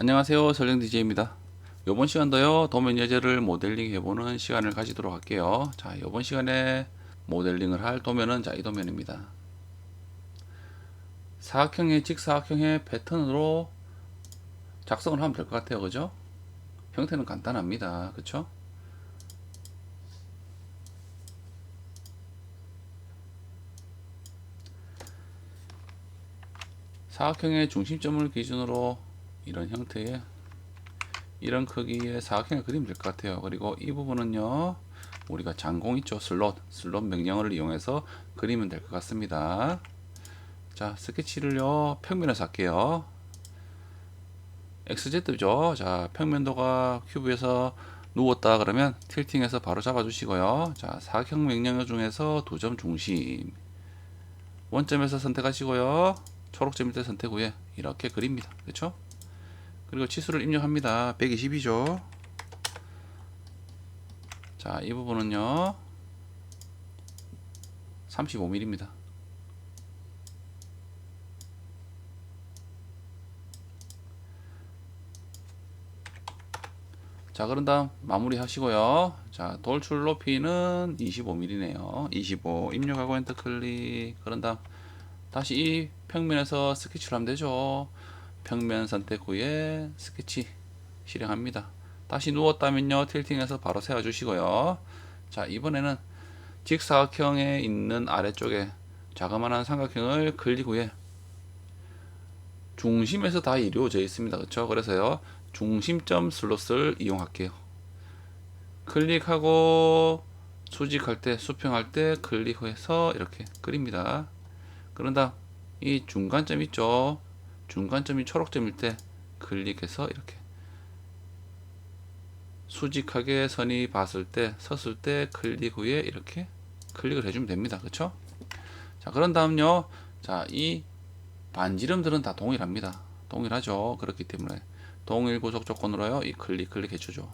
안녕하세요. 설령 DJ입니다. 이번 시간도요 도면 예제를 모델링 해보는 시간을 가지도록 할게요. 자 이번 시간에 모델링을 할 도면은 자 이 도면입니다. 사각형의 직사각형의 패턴으로 작성을 하면 될 것 같아요. 그죠? 형태는 간단합니다. 그쵸? 사각형의 중심점을 기준으로 이런 형태의 이런 크기의 사각형을 그리면 될것 같아요. 그리고 이 부분은요, 우리가 장공 있죠, 슬롯, 슬롯 명령어를 이용해서 그리면 될 것 같습니다. 자, 스케치를요, 평면에서 할게요. XZ죠. 자, 평면도가 큐브에서 누웠다 그러면 틸팅해서 바로 잡아주시고요. 자, 사각형 명령어 중에서 두 점 중심. 원점에서 선택하시고요. 초록점 밑에 선택 후에 이렇게 그립니다. 그렇죠? 그리고 치수를 입력합니다. 120이죠. 자, 이 부분은요. 35mm입니다. 자, 그런 다음 마무리 하시고요. 자, 돌출 높이는 25mm네요. 25 입력하고 엔터 클릭. 그런 다음 다시 이 평면에서 스케치를 하면 되죠. 평면 선택 후에 스케치 실행합니다. 다시 누웠다면요. 틸팅해서 바로 세워 주시고요. 자, 이번에는 직사각형에 있는 아래쪽에 자그마한 삼각형을 클릭 후에 중심에서 다 이루어져 있습니다. 그렇죠? 그래서요. 중심점 슬롯을 이용할게요. 클릭하고 수직할 때, 수평할 때 클릭해서 이렇게 그립니다. 그런 다음 이 중간점 있죠? 중간점이 초록점일 때 클릭해서 이렇게 수직하게 선이 봤을 때 섰을 때 클릭 후에 이렇게 클릭을 해주면 됩니다. 그렇죠? 자 그런 다음요. 자 이 반지름들은 다 동일합니다. 동일하죠. 그렇기 때문에 동일 구속 조건으로요. 이 클릭 클릭 해주죠.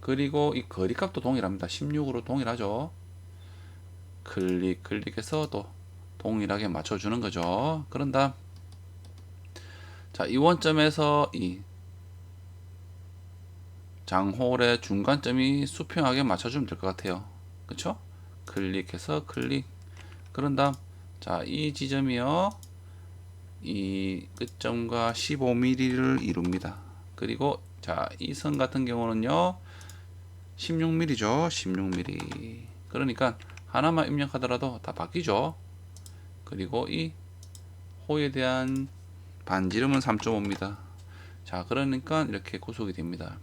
그리고 이 거리값도 동일합니다. 16으로 동일하죠. 클릭 클릭해서 또 동일하게 맞춰주는 거죠. 그런 다음 자, 이 원점에서 이 장홀의 중간점이 수평하게 맞춰주면 될 것 같아요. 그쵸? 클릭해서 클릭. 그런 다음, 자, 이 지점이요. 이 끝점과 15mm를 이룹니다. 그리고, 자, 이 선 같은 경우는요. 16mm죠. 16mm. 그러니까, 하나만 입력하더라도 다 바뀌죠. 그리고 이 호에 대한 반지름은 3.5입니다. 자, 그러니까 이렇게 구속이 됩니다.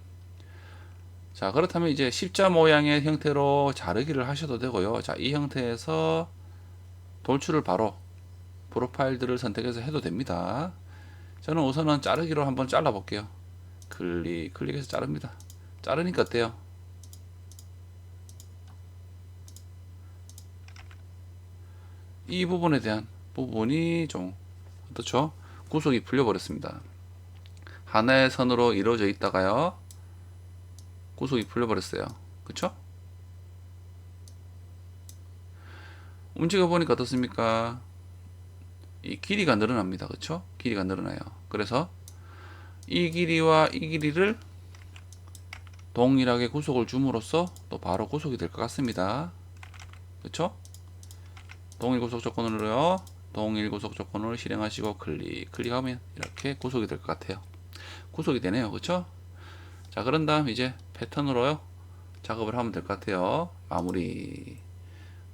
자, 그렇다면 이제 십자 모양의 형태로 자르기를 하셔도 되고요. 자, 이 형태에서 돌출을 바로 프로파일들을 선택해서 해도 됩니다. 저는 우선은 자르기로 한번 잘라 볼게요. 클릭, 클릭해서 자릅니다. 자르니까 어때요? 이 부분에 대한 부분이 좀 어떻죠? 구속이 풀려 버렸습니다. 하나의 선으로 이루어져 있다가요. 구속이 풀려 버렸어요. 그쵸? 움직여 보니까 어떻습니까? 이 길이가 늘어납니다. 그쵸? 길이가 늘어나요. 그래서 이 길이와 이 길이를 동일하게 구속을 줌으로써 또 바로 구속이 될 것 같습니다. 그쵸? 동일 구속 조건으로요. 동일 구속 조건을 실행하시고 클릭 클릭하면 이렇게 구속이 될 것 같아요. 구속이 되네요. 그쵸? 자, 그런 다음 이제 패턴으로요. 작업을 하면 될 것 같아요. 마무리.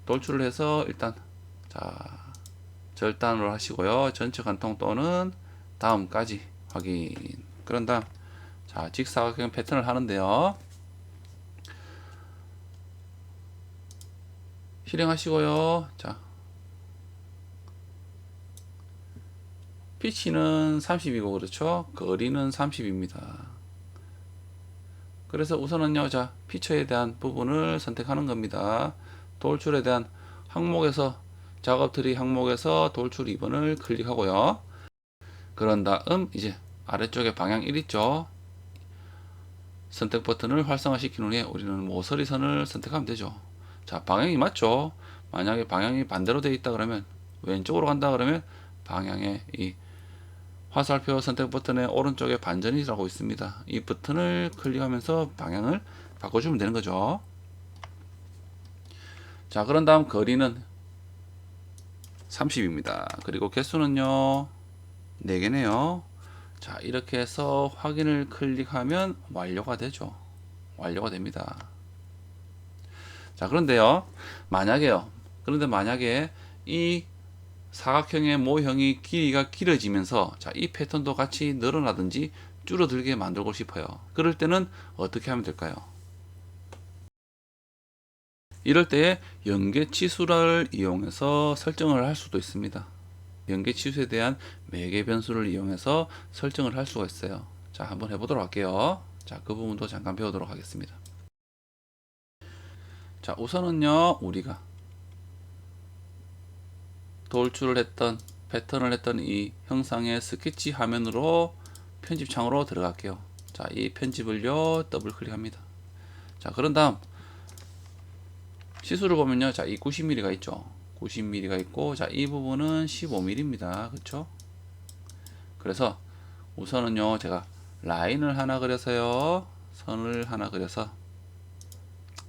돌출을 해서 일단 자, 절단으로 하시고요. 전체 관통 또는 다음까지 확인. 그런 다음 자, 직사각형 패턴을 하는데요. 실행하시고요. 자, 피치는 30이고 그렇죠? 거리는 30입니다. 그래서 우선은요, 자, 피처에 대한 부분을 선택하는 겁니다. 돌출에 대한 항목에서 작업 트리 항목에서 돌출 2번을 클릭하고요. 그런 다음 이제 아래쪽에 방향 1 있죠? 선택 버튼을 활성화 시킨 후에 우리는 모서리 선을 선택하면 되죠. 자, 방향이 맞죠? 만약에 방향이 반대로 되어 있다 그러면 왼쪽으로 간다 그러면 방향의 이 화살표 선택 버튼의 오른쪽에 반전이라고 있습니다. 이 버튼을 클릭하면서 방향을 바꿔주면 되는 거죠. 자, 그런 다음 거리는 30입니다. 그리고 개수는요, 4개네요. 자, 이렇게 해서 확인을 클릭하면 완료가 되죠. 완료가 됩니다. 자, 그런데요, 만약에요, 그런데 만약에 이 사각형의 모형이 길이가 길어지면서 자, 이 패턴도 같이 늘어나든지 줄어들게 만들고 싶어요. 그럴 때는 어떻게 하면 될까요? 이럴 때에 연계 치수를 이용해서 설정을 할 수도 있습니다. 연계 치수에 대한 매개 변수를 이용해서 설정을 할 수가 있어요. 자, 한번 해보도록 할게요. 자, 그 부분도 잠깐 배우도록 하겠습니다. 자, 우선은요, 우리가 돌출을 했던 패턴을 했던 이 형상의 스케치 화면으로 편집창으로 들어갈게요. 자, 이 편집을요 더블 클릭합니다. 자, 그런 다음 시수를 보면요, 자, 이 90mm가 있죠. 90mm가 있고, 자, 이 부분은 15mm입니다. 그렇죠? 그래서 우선은요, 제가 라인을 하나 그려서요, 선을 하나 그려서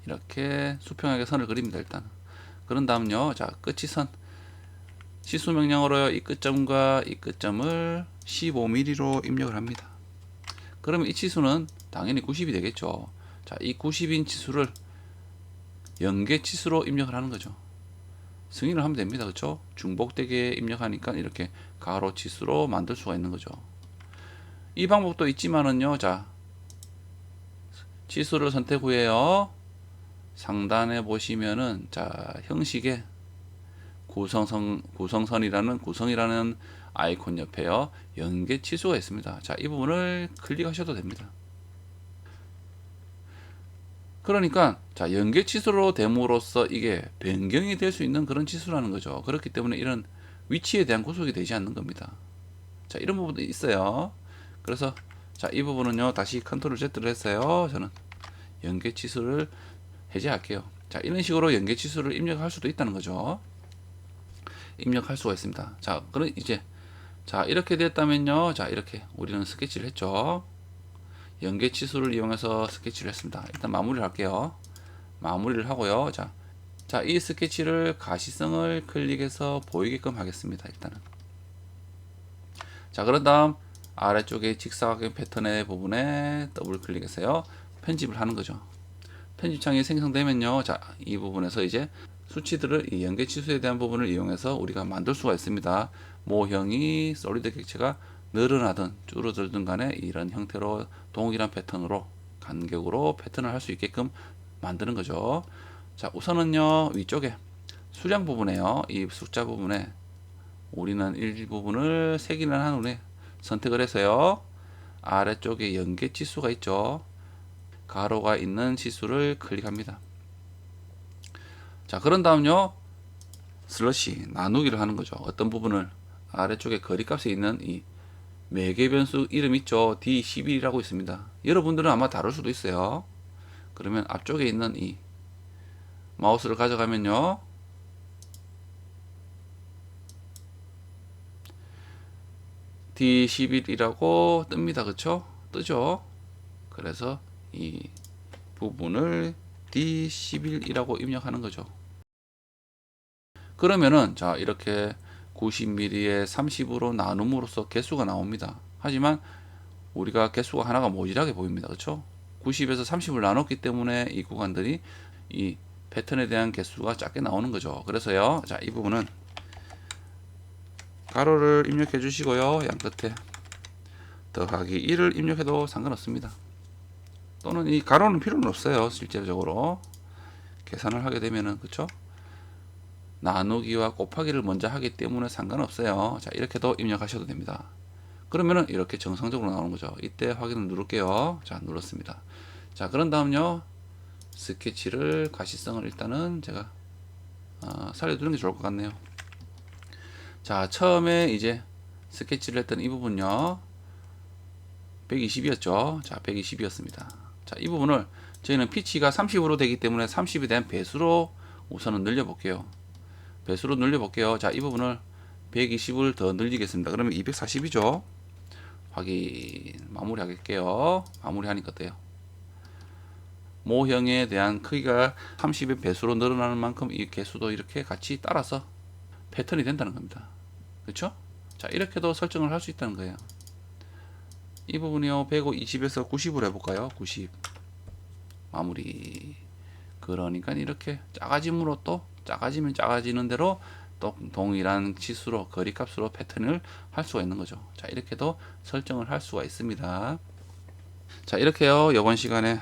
이렇게 수평하게 선을 그립니다. 일단. 그런 다음요, 자, 끝이 선. 시수 명령으로요 이 끝점과 이 끝점을 15mm로 입력을 합니다. 그러면 이 치수는 당연히 90이 되겠죠. 자, 이 90인 치수를 연계 치수로 입력을 하는 거죠. 승인을 하면 됩니다. 그렇죠? 중복되게 입력하니까 이렇게 가로 치수로 만들 수가 있는 거죠. 이 방법도 있지만은요. 자, 치수를 선택 후에요. 상단에 보시면은 자, 형식에 구성선 구성선이라는 구성이라는 아이콘 옆에요 연계 치수가 있습니다. 자, 이 부분을 클릭하셔도 됩니다. 그러니까 자 연계 치수로 됨으로써 이게 변경이 될 수 있는 그런 치수라는 거죠. 그렇기 때문에 이런 위치에 대한 구속이 되지 않는 겁니다. 자 이런 부분도 있어요. 그래서 자 이 부분은요 다시 컨트롤 Z를 했어요. 저는 연계 치수를 해제할게요. 자 이런 식으로 연계 치수를 입력할 수도 있다는 거죠. 입력할 수가 있습니다. 자, 그럼 이제 자 이렇게 됐다면요. 자 이렇게 우리는 스케치를 했죠. 연계 치수를 이용해서 스케치를 했습니다. 일단 마무리를 할게요. 마무리를 하고요. 자, 자, 이 스케치를 가시성을 클릭해서 보이게끔 하겠습니다. 일단은. 자, 그런 다음 아래쪽에 직사각형 패턴의 부분에 더블 클릭해서요. 편집을 하는 거죠. 편집창이 생성되면요. 자, 이 부분에서 이제 수치들을 이 연계 치수에 대한 부분을 이용해서 우리가 만들 수가 있습니다. 모형이 솔리드 객체가 늘어나든 줄어들든 간에 이런 형태로 동일한 패턴으로 간격으로 패턴을 할 수 있게끔 만드는 거죠. 자, 우선은요, 위쪽에 수량 부분에요. 이 숫자 부분에 우리는 일부분을 색인을 한 후에 선택을 해서요. 아래쪽에 연계 치수가 있죠. 가로가 있는 치수를 클릭합니다. 자, 그런 다음요. 슬러시 나누기를 하는 거죠. 어떤 부분을 아래쪽에 거리값에 있는 이 매개 변수 이름 있죠. D11이라고 있습니다. 여러분들은 아마 다를 수도 있어요. 그러면 앞쪽에 있는 이 마우스를 가져가면요. D11이라고 뜹니다. 그쵸? 뜨죠? 그래서 이 부분을 D11이라고 입력하는 거죠. 그러면은 자 이렇게 90mm에 30으로 나눔으로써 개수가 나옵니다. 하지만 우리가 개수가 하나가 모자라게 보입니다. 그렇죠? 90에서 30을 나눴기 때문에 이 구간들이 이 패턴에 대한 개수가 작게 나오는 거죠. 그래서요. 자, 이 부분은 가로를 입력해 주시고요. 양 끝에 더하기 1을 입력해도 상관없습니다. 또는 이 가로는 필요는 없어요. 실제적으로 계산을 하게 되면은 그렇죠? 나누기와 곱하기를 먼저 하기 때문에 상관없어요. 자, 이렇게도 입력하셔도 됩니다. 그러면은 이렇게 정상적으로 나오는 거죠. 이때 확인을 누를게요. 자, 눌렀습니다. 자, 그런 다음요. 스케치를 가시성을 일단은 제가 어, 살려두는 게 좋을 것 같네요. 자, 처음에 이제 스케치를 했던 이 부분요. 120이었죠. 자, 120이었습니다. 자, 이 부분을 저희는 피치가 30으로 되기 때문에 30에 대한 배수로 우선은 늘려 볼게요. 배수로 늘려 볼게요. 자, 이 부분을 120을 더 늘리겠습니다. 그러면 240이죠. 확인 마무리 하겠게요. 마무리 하니까 어때요? 모형에 대한 크기가 30의 배수로 늘어나는 만큼 이 개수도 이렇게 같이 따라서 패턴이 된다는 겁니다. 그렇죠 자 이렇게도 설정을 할 수 있다는 거예요. 이 부분이요 120에서 90으로 해볼까요? 90 마무리. 그러니까 이렇게 작아짐으로 또 작아지면 작아지는 대로 또 동일한 치수로 거리값으로 패턴을 할 수가 있는 거죠. 자 이렇게도 설정을 할 수가 있습니다. 자 이렇게요. 이번 시간에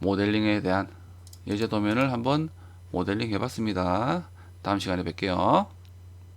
모델링에 대한 예제 도면을 한번 모델링 해봤습니다. 다음 시간에 뵐게요